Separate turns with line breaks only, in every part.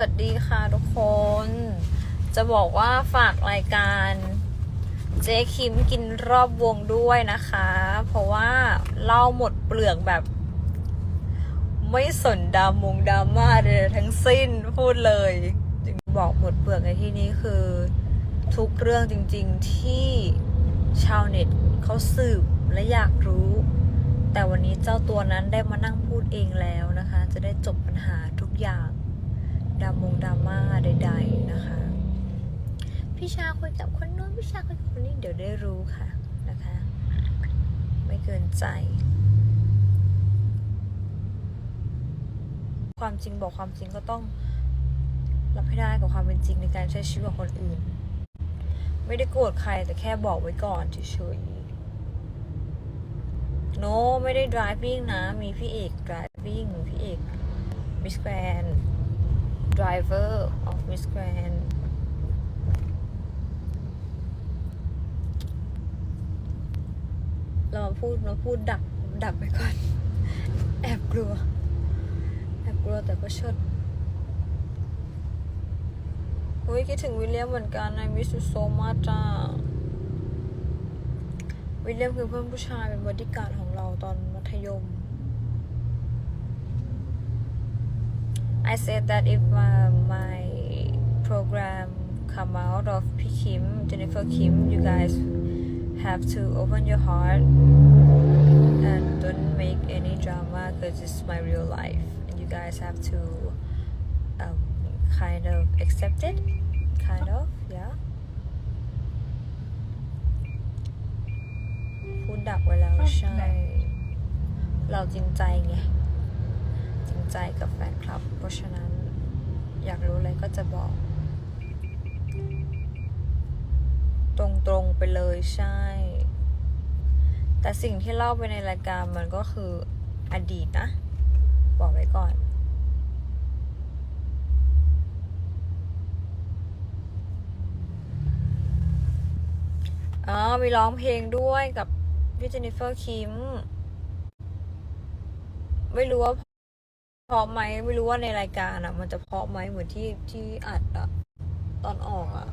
สวัสดีค่ะทุกคน จะบอกว่าฝากรายการเจ๊คิมกินรอบวงด้วยนะคะ เพราะว่าเล่าหมดเปลือกแบบ ไม่สนดามงดราม่าเลยทั้งสิ้นพูดเลยจึงบอกหมดเปลือกในที่นี้คือ ทุกเรื่องจริงๆที่ชาวเน็ตเขาสืบและอยากรู้ แต่วันนี้เจ้าตัวนั้นได้มานั่งพูดเองแล้วนะคะ จะได้จบปัญหาทุกอย่าง ดรามงดราม่าใด ๆ นะคะ พี่ชาคุยกับคนโน้นพี่ชาคุยกับคนนี้เดี๋ยวได้รู้ค่ะนะคะ ไม่เกินใจ ความจริงบอกความจริงก็ต้องรับให้ได้กับความเป็นจริงในการใช้ชีวิตของคนอื่น ไม่ได้โกรธใครแต่แค่บอกไว้ก่อนเฉยๆโนไม่ได้ driving นะ มีพี่เอก driving พี่เอก Miss Grand driver of Miss Grand เราพูดมาพูดดักดักไปก่อน แอบกลัว แอบกลัวแต่ก็ชดโอ้ยคิดถึงวิลเลียมเหมือนกัน I miss you so much อะวิลเลียมคือเพื่อนผู้ชายเป็นบอดี้การ์ดของเราตอนมัธยม I said that if my, my program come out of P. Kim, Jennifer Kim, you guys have to open your heart and don't make any drama because it's my real life. And you guys have to um, kind of accept it, kind of, yeah. พูดดักไว้แล้วใช่ เราจริงใจไง จริง ใจกับแฟนคลับ เพราะฉะนั้นอยากรู้อะไรก็จะบอก ตรงๆไปเลยใช่ แต่สิ่งที่เล่าไปในรายการมันก็คืออดีตนะ บอกไว้ก่อนอ๋อมีร้องเพลงด้วยกับพี่เจนิเฟอร์คิม ไม่รู้ว่า พราะไหมไม่รู้ว่าในรายการอะ มันจะเพราะไหมเหมือนที่ที่อัดอะ ตอนออกอะ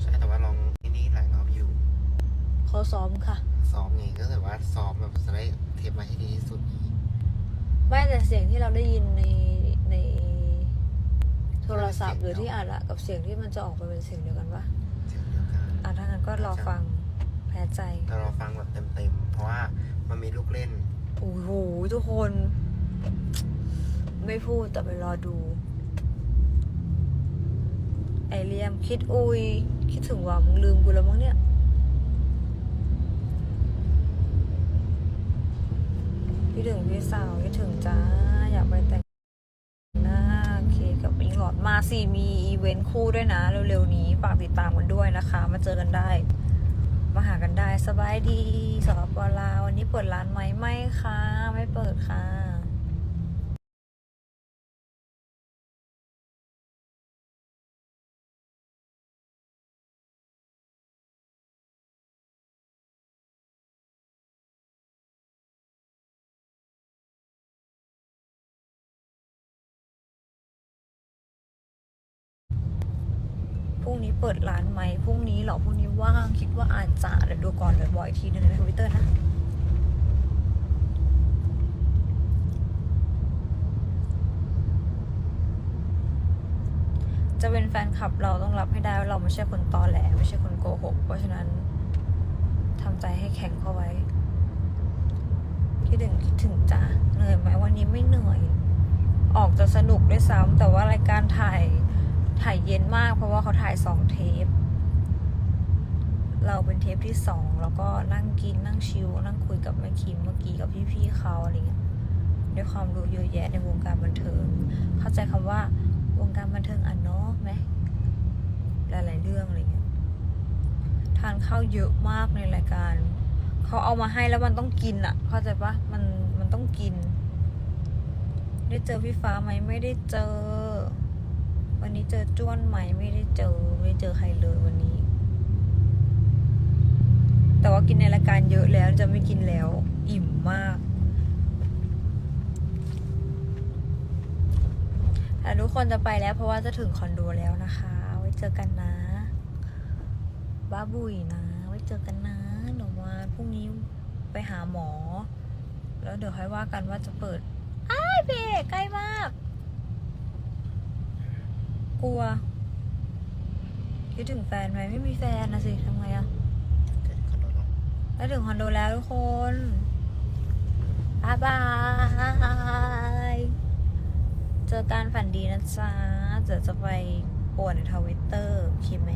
ใช่แต่ว่าลองที่นี่หลายรอบอยู่
เขาซ้อมค่ะ
ซ้อมไงก็คือว่าซ้อมแบบจะได้เทปมาให้ดีที่สุดอีก
ไม่แต่เสียงที่เราได้ยินในในโทรศัพท์หรือที่อัดอะกับเสียงที่มันจะออกมาเป็นเสียงเดียวกันปะ
เสียงเดียวกัน
อะถ้างั้นก็รอฟังแพ้ใจ
แต่เราฟังแบบเต็มๆเพราะว่ามันมีลูกเล่น
โอ้โหทุกคน ไม่พูดแต่ไปรอดู ไอเลียมคิดอุย คิดถึงว่ามึงลืมกูแล้วมั้งเนี่ยคิดถึงพี่สาวคิดถึงจ้า อยากไปแต่งหน้าเคกับอิงหลอดมาสิมีอีเวนต์คู่ด้วยนะ เร็วๆนี้ฝากติดตามกันด้วยนะคะ มาเจอกันได้ มาหากันได้สบายดีสปปลาววันนี้เปิดร้านไหมไม่ค่ะ ไม่เปิดค่ะ พรุ่งนี้เปิดร้านไหมพรุ่งนี้เหรอพรุ่งนี้ว่างคิดว่าอาจจะเดี๋ยวดูก่อนเดี๋ยวบอกอีกทีนึงในทวิตเตอร์นะจะเป็นแฟนคลับเราต้องรับให้ได้ว่าเราไม่ใช่คนตอแหลไม่ใช่คนโกหก เพราะฉะนั้นทำใจให้แข็งเข้าไว้คิดถึงคิดถึงจ้าเหนื่อยไหมวันนี้ไม่เหนื่อย ออกจะสนุกด้วยซ้ำแต่ว่ารายการถ่าย ถ่ายเย็นมากเพราะว่าเขาถ่ายสองเทป เราเป็นเทปที่สองแล้วก็นั่งกินนั่งชิลนั่งคุยกับแม่คิมเมื่อกี้กับพี่ๆเขาอะไรเงี้ยด้วยความรู้เยอะแยะในวงการบันเทิง เข้าใจคำว่าวงการบันเทิงอะเนาะไหมหลายๆเรื่องอะไรเงี้ยทานข้าวเยอะมากในรายการเขาเอามาให้แล้วมันต้องกินอะ เข้าใจปะมันมันต้องกิน ได้เจอพี่ฟ้าไหมไม่ได้เจอ วันนี้เจอจ้วนไหมไม่ได้เจอไม่ได้เจอใครเลยวันนี้ แต่ว่ากินในรายการเยอะแล้วจะไม่กินแล้ว อิ่มมากแต่ทุกคนจะไปแล้วเพราะว่าจะถึงคอนโดแล้วนะคะ ไว้เจอกันนะบ้าบุยนะ ไว้เจอกันนะเดี๋ยวมาพรุ่งนี้ไปหาหมอ แล้วเดี๋ยวค่อยว่ากันว่าจะเปิดอ้ายพี่เอกใกล้มาก กลัวคิดถึงแฟนไหมไม่มีแฟนนะสิทำไงอะ
เกิดคอนโดลง
แล้วถึงคอนโดแล้วทุกคนบ๊ายบาย เจอกันฝันดีนะจ๊ะเดี๋ยวจะไปป่วนในทวิตเตอร์โอเคไหม